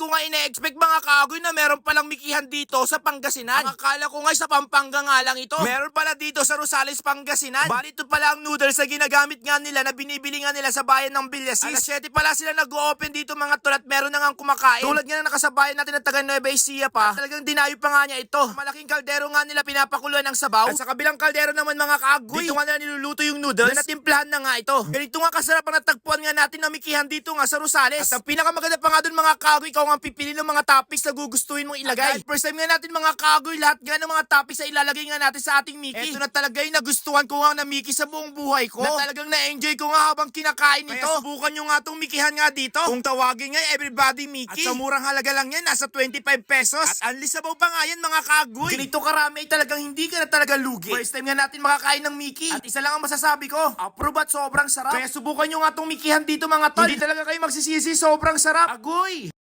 ko nga ina-expect mga kagoy na meron palang mikihan dito sa Pangasinan. Ang akala ko nga sa Pampanga nga lang ito. Meron pala dito sa Rosales, Pangasinan. Bali ito pala ang noodles na ginagamit nga nila na binibili nga nila sa bayan ng Villasis. Alas 7 pala sila nag-open dito mga tol at meron na nga kumakain. Tulad nga na nakasabayan natin na taga Nueva Ecija pa. At talagang dinayo pa nga niya ito. Malaking kaldero nga nila pinapakuluan ng sabaw. At sa kabilang kaldero naman mga kaagoy. Dito nga nila niluluto yung noodles na natimplahan na nga ito. Ganito nga kasarap ang natagpuan nga natin na mikihan dito nga sa Rosales. At ang pinakamaganda pa nga dun mga kaagoy, ikaw nga ang pipili ng mga topics na gugustuhin mong ilagay. At first time nga natin mga kaagoy, lahat nga ng mga topics na ilalagay nga natin sa ating Mickey. Ito na talaga yung nagustuhan ko nga na Mickey sa buong buhay ko. Na talagang na-enjoy ko nga habang kinakain ito. Kaya subukan nyo nga tong Mickeyhan nga dito. Kung tawagin nga everybody Mickey. At sa murang halaga lang yan, nasa 25 pesos. At unlisabaw pa nga yan mga kagoy. Ganito karami ay talagang hindi ka na talaga lugi. First time nga natin makakain ng Mickey. At isa lang ang masasabi ko, approve at sobrang sarap. Kaya subukan nyo nga tong Mickeyhan dito mga tol. Hindi talaga kayo magsisisi, sobrang sarap. Agoy!